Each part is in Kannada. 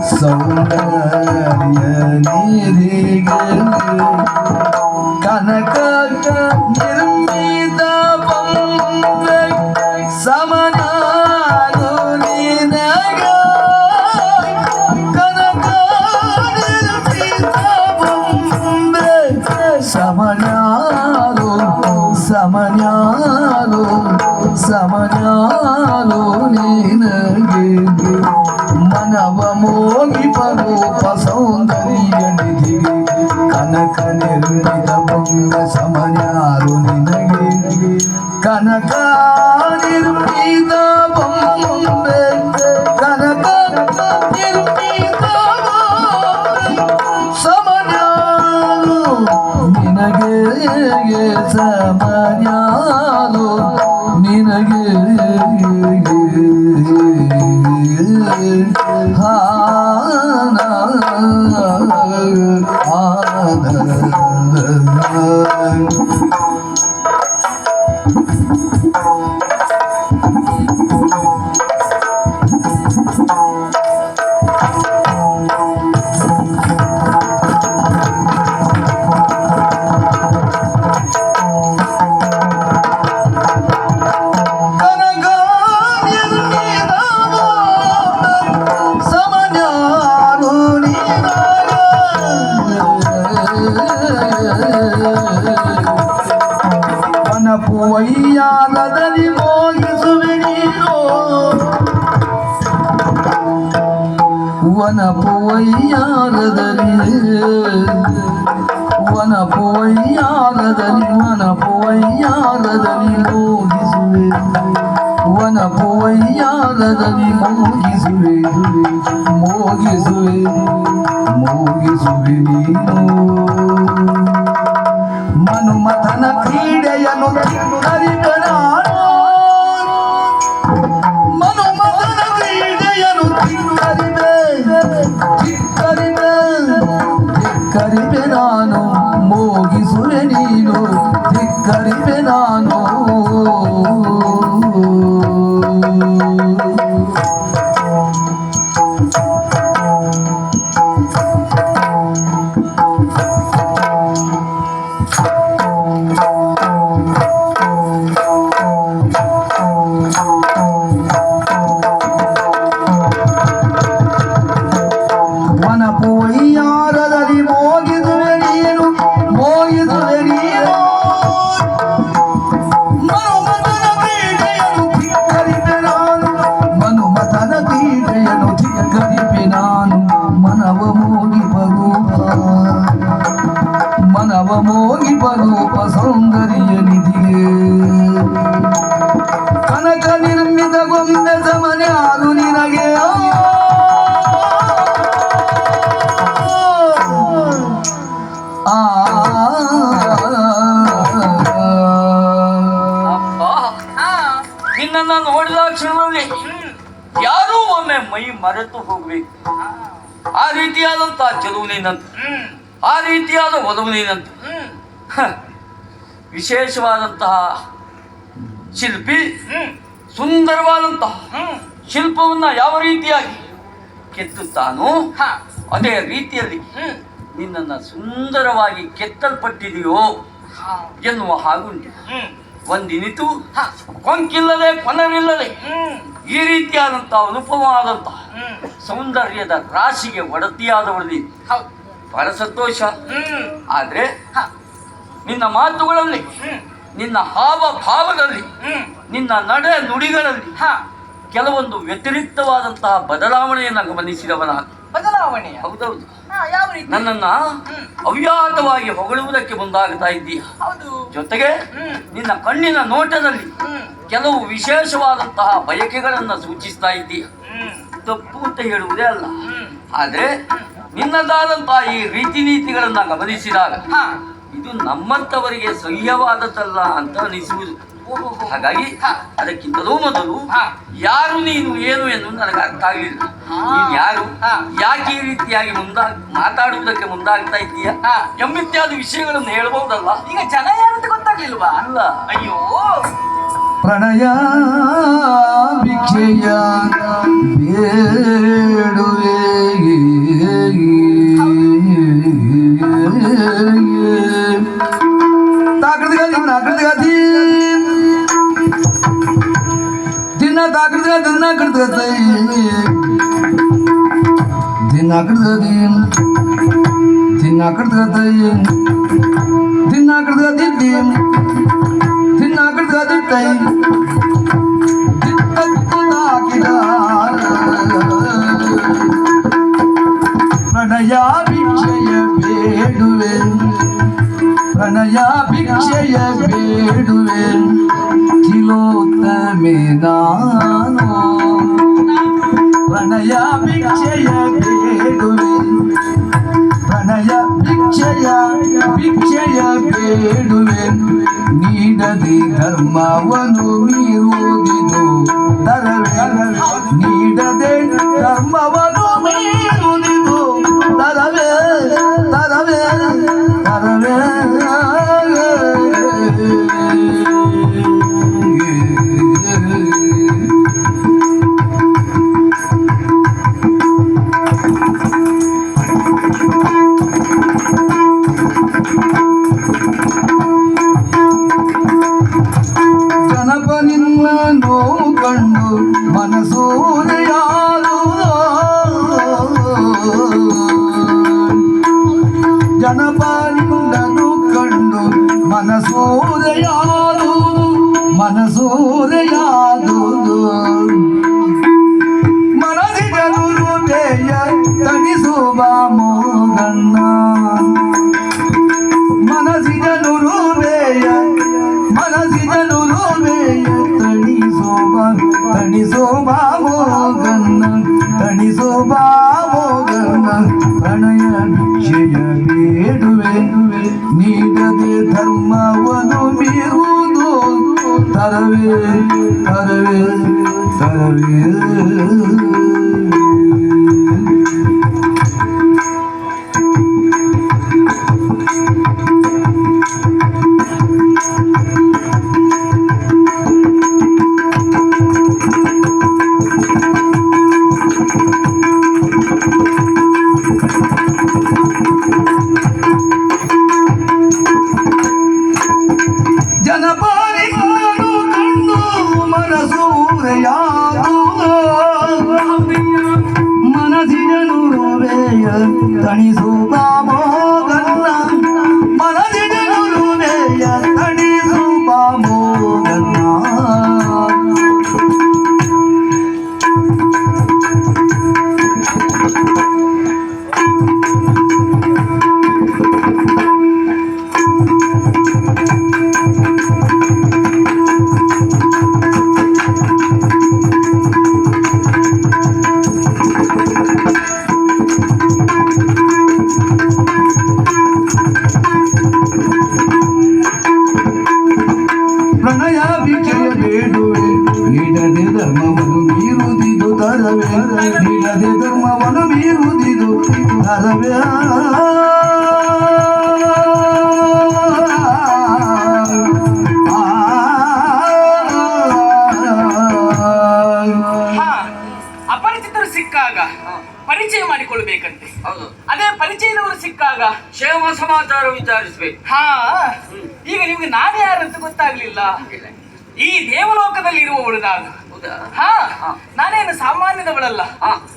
ನಿಧಿಗೆ ಸೌಂದರ್ಯ ನಿರ್ಮಿತ ಸಮನ್ಯಾರು ನಿನಗೆ. ಕನಕ ನಿರ್ಮಿತ ಬಂದೆ ಕನಕ ನಿರ್ಮಿತ ಸಮನ್ಯಾರು ನಿನಗೆ ಸಮನ್ಯಾರು ನಿನಗೆ. ವನಪು ವೈಯಾಲದಲ್ಲಿ ಮನ ವೈಯಾಲದಲ್ಲಿ ಮೋಗಿಸುವೆ ವನ ವೈಯಾಲದಲ್ಲಿ ಮೋಗಿಸುವೆ ಮೋಗಿಸುವೆ ಮೋಗಿಸುವೆ ನೀನು. ಮನುಮಥನ ಕ್ರೀಡೆಯನ್ನು ಕಿನ್ನರಿಗನಾನು ಗೊಂಬೆ ಸಮನೆ ಅದು ನಿನಗೆ ನಿನ್ನನ್ನು ನೋಡಿದ ಕ್ಷಣದಲ್ಲಿ ಯಾರೂ ಒಮ್ಮೆ ಮೈ ಮರೆತು ಹೋಗ್ಬೇಕು. ಆ ರೀತಿಯಾದಂತ ಚೆಲುವು ನೀನಂತ ಆ ರೀತಿಯಾದ ಒಲವು ನೀನಂತ. ವಿಶೇಷವಾದಂತಹ ಶಿಲ್ಪಿ. ಸುಂದರವಾದಂತಹ ಶಿಲ್ಪವನ್ನ ಯಾವ ರೀತಿಯಾಗಿ ಕೆತ್ತುತ್ತಾನೋ ಅದೇ ರೀತಿಯಲ್ಲಿ ನಿನ್ನನ್ನು ಸುಂದರವಾಗಿ ಕೆತ್ತಲ್ಪಟ್ಟಿದೆಯೋ ಎನ್ನುವ ಹಾಗುಂಟು. ಒಂದಿನಿತು ಕೊಂಕಿಲ್ಲದೆ ಕೊನರಿಲ್ಲದೆ ಈ ರೀತಿಯಾದಂತಹ ಅನುಪಮವಾದಂತಹ ಸೌಂದರ್ಯದ ರಾಶಿಗೆ ಒಡತಿಯಾದವಳು ನೀನು ಬಹಳ ಸಂತೋಷ. ಆದ್ರೆ ನಿನ್ನ ಮಾತುಗಳಲ್ಲಿ ನಿನ್ನ ಹಾವ ಭಾವದಲ್ಲಿ ನಿನ್ನ ನಡೆ ನುಡಿಗಳಲ್ಲಿ ಕೆಲವೊಂದು ವ್ಯತಿರಿಕ್ತವಾದಂತಹ ಬದಲಾವಣೆಯನ್ನು ಗಮನಿಸಿದವನ ಬದಲಾವಣೆ ಹೌದೌದು. ನನ್ನನ್ನ ಅವ್ಯಾತವಾಗಿ ಹೊಗಳುವುದಕ್ಕೆ ಮುಂದಾಗ್ತಾ ಇದ್ದೀಯ? ಜೊತೆಗೆ ನಿನ್ನ ಕಣ್ಣಿನ ನೋಟದಲ್ಲಿ ಕೆಲವು ವಿಶೇಷವಾದಂತಹ ಬಯಕೆಗಳನ್ನು ಸೂಚಿಸ್ತಾ ಇದ್ದೀಯ? ತಪ್ಪು ಅಂತ ಹೇಳುವುದೇ ಅಲ್ಲ. ಆದರೆ ನಿನ್ನದಾದಂತಹ ಈ ರೀತಿ ನೀತಿಗಳನ್ನ ಗಮನಿಸಿದಾಗ ಇದು ನಮ್ಮಂತವರಿಗೆ ಸಹ್ಯವಾದದ್ದಲ್ಲ ಅಂತ ಅನಿಸುವುದು. ಓಹೋ ಹಾಗಾಗಿ. ಅದಕ್ಕಿಂತಲೂ ಮೊದಲು ಯಾರು ನೀನು ಏನು ಎಂದು ನನಗೆ ಅರ್ಥ ಆಗಲಿಲ್ಲ. ನೀನು ಯಾರು? ಯಾಕೆ ಈ ರೀತಿಯಾಗಿ ಮುಂದಾಗ ಮಾತಾಡುವುದಕ್ಕೆ ಮುಂದಾಗ್ತಾ ಇದ್ದೀಯಾ? ಹಾ. ಎಂಬಿತ್ಯಾದಿ ವಿಷಯಗಳನ್ನು ಹೇಳ್ಬಹುದಲ್ಲ ಈಗ ಜನ ಯಾರಂತ ಗೊತ್ತಾಗ್ಲಿಲ್ವಾ? ಅಲ್ಲ. ಅಯ್ಯೋ. ಪ್ರಣಯ ಭಿಕ್ಷೆಯ ಬೇಡುವೆ दिना करता दिना करता दिन दिना करता दिन दिना करता दिन दिन दिना करता दिन प्रणया भिक्षय बेडुवेन प्रणया भिक्षय बेडुवेन तिलोत्तमे ना ಪ್ರಣಯ ಭಿಕ್ಷೆಯ ಕೇಳುವೆ. ಪ್ರಣಯ ಭಿಕ್ಷೆಯ ಭಿಕ್ಷೆಯ ಬೇಡುವೆ ನೀಡದೆ ಧರ್ಮವನ್ನು ಮೀರುವುದಿದು. தனி சுகமோ ಸಿಕ್ಕಾಗ ಪರಿಚಯ ಮಾಡಿಕೊಳ್ಬೇಕಂತೆ. ಹೌದು. ಅದೇ ಪರಿಚಯದವರು ಸಿಕ್ಕಾಗ ಕ್ಷೇಮ ಸಮಾಚಾರ ವಿಚಾರಿಸ್ಬೇಕು. ಹಾ. ಈಗ ನಿಮ್ಗೆ ನಾನು ಯಾರಂತ ಗೊತ್ತಾಗ್ಲಿಲ್ಲ. ಈ ದೇವಲೋಕದಲ್ಲಿ ಇರುವವಳು ನಾನು. ಹೌದಾ? ಹಾ. ನಾನೇನು ಸಾಮಾನ್ಯದವಳಲ್ಲ.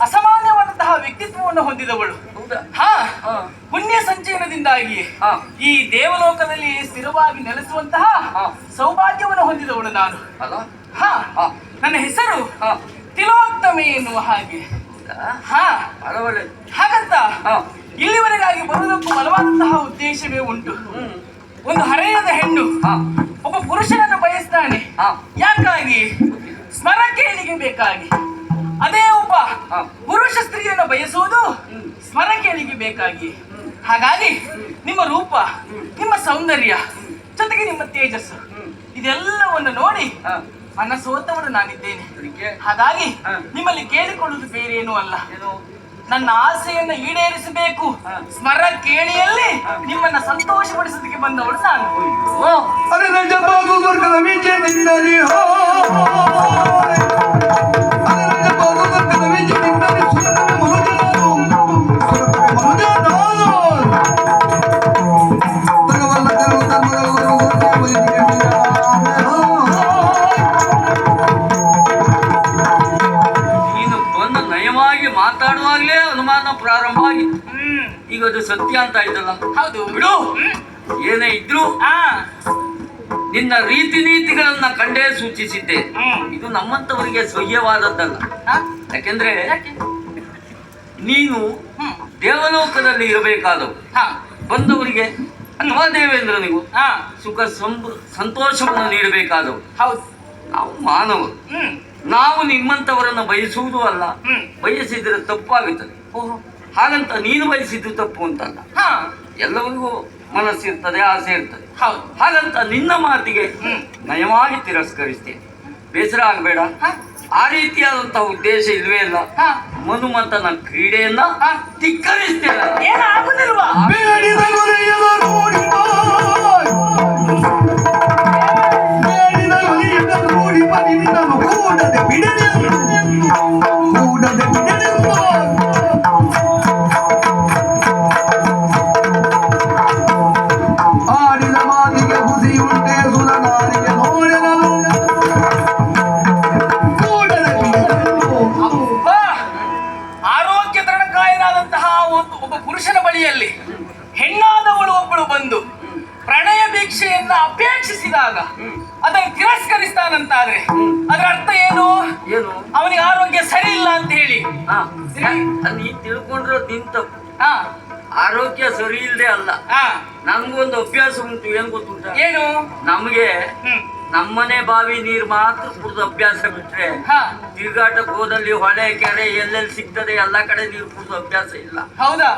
ಅಸಾಮಾನ್ಯವಾದಂತಹ ವ್ಯಕ್ತಿತ್ವವನ್ನು ಹೊಂದಿದವಳು. ಹೌದಾ? ಹಾ. ಪುಣ್ಯ ಸಂಚಯನದಿಂದಾಗಿ ಹಾ. ಈ ದೇವಲೋಕದಲ್ಲಿ ಸ್ಥಿರವಾಗಿ ನೆಲೆಸುವಂತಹ. ಸೌಭಾಗ್ಯವನ್ನು ಹೊಂದಿದವಳು ನಾನು. ಅಲ್ಲ ಹಾ. ನನ್ನ ಹೆಸರು ತಿಲೋತ್ತಮೆ ಎನ್ನುವ ಹಾಗೆ. ಹಾ ಹಾಗಂತ ಇಲ್ಲಿವರೆಗಾಗಿ ಬರುವುದಕ್ಕೂ ಬಲವಾದಂತಹ ಉದ್ದೇಶವೇ ಉಂಟು. ಒಂದು ಹರೆಯದ ಹೆಣ್ಣು ಒಬ್ಬ ಪುರುಷನನ್ನು ಬಯಸ್ತಾನೆ. ಯಾಕಾಗಿ ಸ್ಮರ ಕೇಳಿಗೆ ಬೇಕಾಗಿ? ಅದೇ ಒಬ್ಬ. ಪುರುಷ ಸ್ತ್ರೀಯನ್ನು ಬಯಸುವುದು ಸ್ಮರ ಕೇಳಿಗೆ ಬೇಕಾಗಿ? ಹಾಗಾಗಿ ನಿಮ್ಮ ರೂಪ ನಿಮ್ಮ ಸೌಂದರ್ಯ ಜೊತೆಗೆ ನಿಮ್ಮ ತೇಜಸ್ಸು ಇದೆಲ್ಲವನ್ನು ನೋಡಿ ಹಾ. ಸೋತವನು ನಾನಿದ್ದೇನೆ ಹಾಗಾಗಿ ನಿಮ್ಮಲ್ಲಿ ಕೇಳಿಕೊಳ್ಳುವುದು ಬೇರೆ ಏನೂ ಅಲ್ಲ ನನ್ನ ಆಸೆಯನ್ನು ಈಡೇರಿಸಬೇಕು. ಸ್ಮರ ಕೇಳಿಯಲ್ಲಿ ನಿಮ್ಮನ್ನ ಸಂತೋಷಪಡಿಸೋದಕ್ಕೆ ಬಂದವಳು ನಾನು ಅದು ಸತ್ಯ ಅಂತ ಆಯ್ತಲ್ಲ? ಹೌದು ಬಿಡು. ಏನೇ ಇದ್ರು ನಿನ್ನ ರೀತಿ ನೀತಿಗಳನ್ನ ಕಂಡೇ ಸೂಚಿಸಿದ್ದೆ. ಇದು ನಮ್ಮಂತವರಿಗೆ ಸಹ್ಯವಾದದ್ದಲ್ಲ ಆ? ಯಾಕೆಂದ್ರೆ ನೀನು ದೇವಲೋಕದಲ್ಲಿ ಇರಬೇಕಾದವು. ಹಾ. ಬಂದವರಿಗೆ ಅಥವಾ ದೇವೇಂದ್ರನಿಗೂ ಹಾ. ಸುಖ ಸಂತೋಷವನ್ನು ನೀಡಬೇಕಾದವು. ಹೌದು. ನಾವು ಮಾನವರು ನಾವು ನಿಮ್ಮಂತವರನ್ನು ಬಯಸುವುದೂ ಅಲ್ಲ. ಬಯಸಿದ್ರೆ ತಪ್ಪಾಗುತ್ತದೆ. ಓಹೋ. ಹಾಗಂತ ನೀನು ಬಯಸಿದ್ದು ತಪ್ಪು ಅಂತಲ್ಲ. ಹಾ. ಎಲ್ಲರಿಗೂ ಮನಸ್ಸಿರ್ತದೆ ಆಸೆ ಇರ್ತದೆ. ಹೌದು. ಹಾಗಂತ ನಿನ್ನ ಮಾತಿಗೆ. ನಯವಾಗಿ ತಿರಸ್ಕರಿಸ್ತೇನೆ. ಬೇಸರ ಆಗಬೇಡ. ಆ ರೀತಿಯಾದಂತಹ ಉದ್ದೇಶ ಇಲ್ವೇ ಇಲ್ಲ. ಮನುಮಂತ ಮನುಮಂತನ ಕ್ರೀಡೆಯನ್ನ. ಧಿಕ್ಕರಿಸ್ತೇನೆ. ಏನಾಗುದಿಲ್ವಾ ಬೇಡಿದ ತಿರಸ್ಕರಿಸ್ತಾನಂತಾದ್ರೆ ಅದ್ರ ಅರ್ಥ ಏನು? ಏನು? ಅವನಿಗೆ ಆರೋಗ್ಯ ಸರಿ ಇಲ್ಲ ಅಂತ ಹೇಳಿ. ಹಾ. ನೀ ತಿಳ್ಕೊಂಡ್ರೆ ನಿನ್ ತಪ್ಪು. ಹಾ. ಆರೋಗ್ಯ ಸರಿ ಇಲ್ಲದೆ ಅಲ್ಲ. ನಮ್ಗೊಂದು ಅಭ್ಯಾಸ ಉಂಟು ಏನ್ ಗೊತ್ತುಂಟ? ಏನು? ನಮಗೆ ನಮ್ಮನೆ ಬಾವಿ ನೀರ್ ಮಾತ್ರ ಕುಡಿದು ಅಭ್ಯಾಸ ಬಿಟ್ರೆ ಹಾ. ತಿರುಗಾಟಕ್ಕೆ ಹೋದಲ್ಲಿ ಹೊಳೆ ಕೆರೆ ಎಲ್ಲೆಲ್ಲಿ ಸಿಗ್ತದೆ ಎಲ್ಲಾ ಕಡೆ ನೀರು ಕುಡಿದು ಅಭ್ಯಾಸ ಇಲ್ಲ. ಹೌದಾ?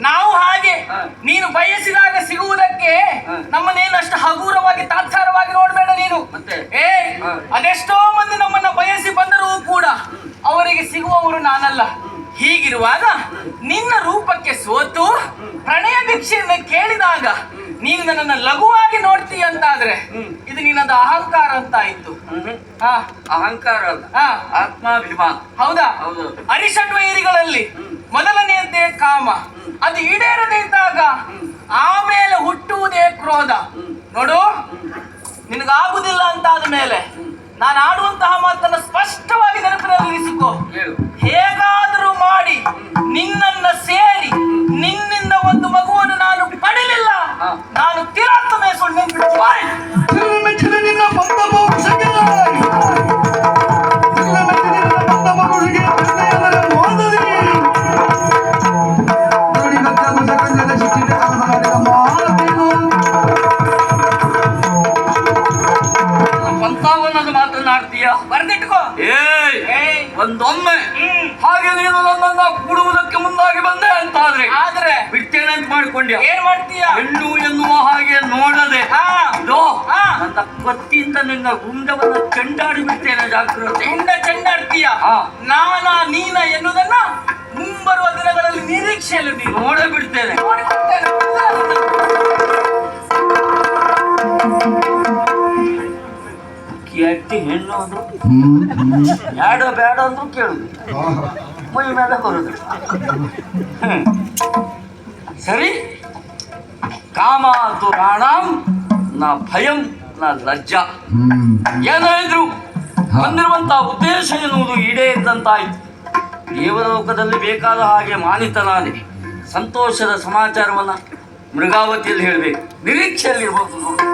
ನಾವು ಹಾಗೆ. ನೀನು ಬಯಸಿದಾಗ ಸಿಗುವುದಕ್ಕೆ. ನಮ್ಮನ್ನೇನು ಅಷ್ಟು ಹಗುರವಾಗಿ ತಾತ್ಸಾರವಾಗಿ ನೋಡ್ಬೇಡ ನೀನು. ಮತ್ತೆ? ಏ ಅದೆಷ್ಟೋ ಮಂದಿ ನಮ್ಮನ್ನ ಬಯಸಿ ಬಂದರೂ ಕೂಡ ಅವರಿಗೆ ಸಿಗುವವರು ನಾನಲ್ಲ. ಹೀಗಿರುವಾಗ ನಿನ್ನ ರೂಪಕ್ಕೆ ಸೋತು ಪ್ರಣಯ ಭಿಕ್ಷೆಯನ್ನು ಕೇಳಿದಾಗ ನೀನು ನನ್ನನ್ನ ಲಘುವಾಗಿ ನೋಡ್ತೀಯ ಅಂತಾದ್ರೆ ಇದು ನಿನ್ನದು ಅಹಂಕಾರ ಅಂತ ಆಯ್ತು. ಹಾ. ಅಹಂಕಾರ ಅಲ್ಲ ಆತ್ಮಾಭಿಮಾನ. ಹೌದಾ? ಹೌದು. ಅರಿಷಡ್ವೈರಿಗಳಲ್ಲಿ ಮೊದಲನೆಯದ್ದೇ ಕಾಮ. ಅದು ಈಡೇರದೇ ಇದ್ದಾಗ ಆಮೇಲೆ ಹುಟ್ಟುವುದೇ ಕ್ರೋಧ. ನೋಡು. ನಿನಗಾಗುದಿಲ್ಲ ಅಂತ ಮೇಲೆ ನಾನು ಆಡುವಂತಹ ಮಾತನ್ನ ಸ್ಪಷ್ಟವಾಗಿ ನೆನಪಿನಲ್ಲಿ ಇರಿಸಿಕೋ ಹೇಗಾದರೂ ಮಾಡಿ ನಿನ್ನನ್ನ ಸೇರಿ ನಿನ್ನಿಂದ ನೀನು ನನ್ನನ್ನ ಕೂಡುವುದಕ್ಕೆ ಮುಂದಾಗಿ ಬಂದೆ ಅಂತ ಆದ್ರೆ ಬಿಡ್ತೇನೆ ಅಂತ ಮಾಡ್ಕೊಂಡ್ಯ. ಏನ್ ಮಾಡ್ತೀಯ? ಹೆಣ್ಣು ಎನ್ನುವ ಹಾಗೆ ನೋಡದೆ ಹಾ. ಇದೋ ಹಾ. ನನ್ನ ಕತ್ತಿಯಿಂದ ನಿನ್ನ ಗುಂಡವನ್ನ ಚೆಂಡಾಡಿ ಬಿಡ್ತೇನೆ ಜಾಗ್ರತೆ. ಗುಂಡ ಚೆಂಡಾಡ್ತೀಯ? ಹಾ. ನಾನ ನೀನ ಎನ್ನುವುದನ್ನ ಮುಂಬರುವ ದಿನಗಳಲ್ಲಿ ನಿರೀಕ್ಷೆಯಲ್ಲಿ ನೀನು ನೋಡೇ ಬಿಡ್ತೇನೆ. ಹೆಣ್ಣು ಅಂದ್ರು? ಬೇಡ ಬೇಡ ಅಂದ್ರು ಕೇಳುದು ಮೈ ಮೇಲೆ ಬರುದು ಸರಿ? ಕಾಮ ಅಂತ ರಾಣಾಂ ನಾ ಭಯಂ ನಾ ಲಜ್ಜಾ. ಏನಾದ್ರು ಬಂದಿರುವಂತ ಬಂದಿರುವಂತಹ ಉದ್ದೇಶ ಎನ್ನುವುದು ಈಡೇರಿದಂತಾಯ್ತು ದೇವಲೋಕದಲ್ಲಿ ಬೇಕಾದ ಹಾಗೆ ಮಾನಿತನಾದೆ ಸಂತೋಷದ ಸಮಾಚಾರವನ್ನ ಮೃಗಾವತಿಯಲ್ಲಿ ಹೇಳಬೇಕು. ನಿರೀಕ್ಷೆಯಲ್ಲಿರ್ಬೋದು ನೋಡಿ.